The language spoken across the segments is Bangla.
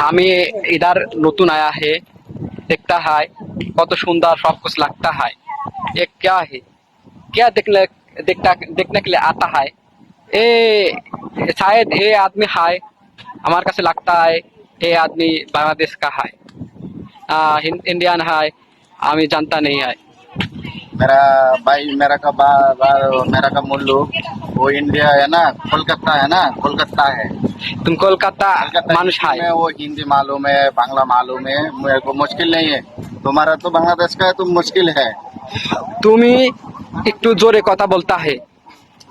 हमें इधर नतून आया है देखता है কত সুন্দর সব कुछ लगता है ये क्या है क्या देखने देखता देखने के लिए आता है ए शायद ये आदमी है हमारे कैसे लगता है ये आदमी बांग्लादेश का है आ, इंडियन है हमें जानता नहीं है मेरा भाई मेरा का बा, बा, मेरा का मुल्लू वो इंडिया है ना कोलकाता है ना कोलकाता है तुम कोलकाता कोलकाता মানুষ है में वो हिंदी मालूम है बांग्ला मालूम है मेरे को मुश्किल नहीं है तुम्हारा तो बांग्लादेश का है तो मुश्किल है তুমি একটু জোরে কথা বলতা है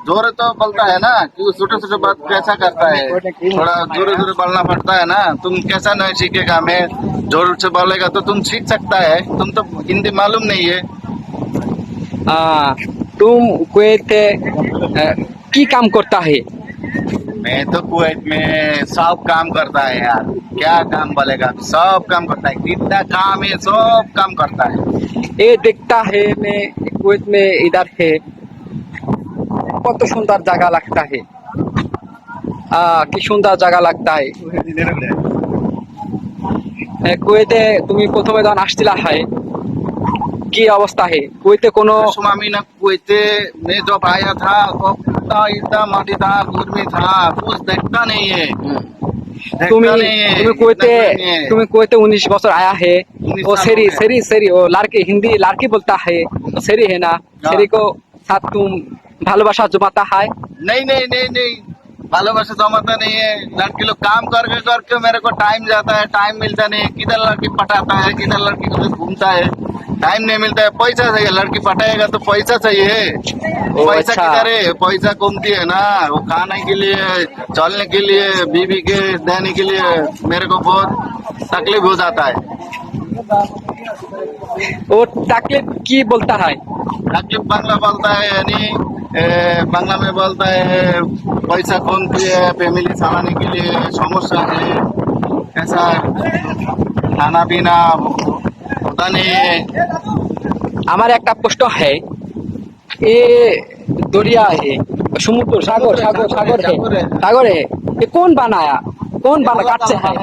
जोर तो बोलता है ना कि छोटे छोटे बात कैसा करता है थोड़ा जोर जोर बोलना पड़ता है ना तुम कैसा नहीं सीखेगा मैं जोर से बोलेगा तो तुम सीख सकता है तुम तो हिंदी मालूम नहीं है आ, तुम कुवैत आ, की काम करता है मैं तो कुवैत में सब काम करता है यार क्या काम बोलेगा सब काम करता है जितना काम है सब काम करता है ये देखता है मैं कुवैत में इधर है কত সুন্দর জায়গা লাগতা है आ, কি সুন্দর জায়গা লাগতা है এ, কুয়েতে তুমি প্রথমে যখন আসছিলা হয় की अवस्था है कुवैते कोनो ना कुवैते जब आया था तो इतना इतना माटी था दूर था कुछ देखता नहीं है তুমি তুমি কুয়েতে তুমি কুয়েতে উনিশ বছর আয়া হে। ও সেরি সেরি সেরি ও লাড়কি হিন্দি লাড়কি বলতা হে। সেরি হে না। সেরি কো সাথ তুম ভালোবাসা জমাতা হয়। নেই নেই নেই নেই। भालोबासा जमाता नहीं है। लड़की लोग काम करके करके मेरे को टाइम जाता है टाइम मिलता नहीं है। किधर लड़की पटाता है किधर लड़की को घूमता है। टाइम नहीं मिलता है। पैसा चाहिए। लड़की पटाएगा तो पैसा चाहिए। पैसा अच्छा। किधर है? पैसा घूमती है ना। वो खाने के लिए चलने के लिए बीबी के देने के लिए मेरे को बहुत तकलीफ़ हो जाता है। वो तकलीफ़ की बोलता है? রাজীব বাংলা বলতে এনি বাংলা মে বলতে পয়সা কম দিয়ে ফ্যামিলি চালানি কে সমস্যা হে ऐसा পিনা পতা নেই আমার একটা প্রশ্ন হে এ দরিয়া হে সমুদ্র সাগর সাগর সাগর সাগরে। সাগরে কোন বানায়া? कौन बना काटते है?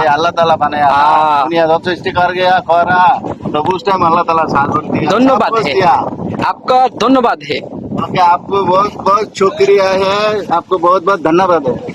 ये अल्लाह ताला बनाया हाँ। दुनिया जब सृष्टि कर गया खोरा। तो उस टाइम अल्लाह ताला साथ दिया। धन्यवाद है। आपका धन्यवाद है। आपको बहुत बहुत शुक्रिया है। आपको बहुत बहुत धन्यवाद है।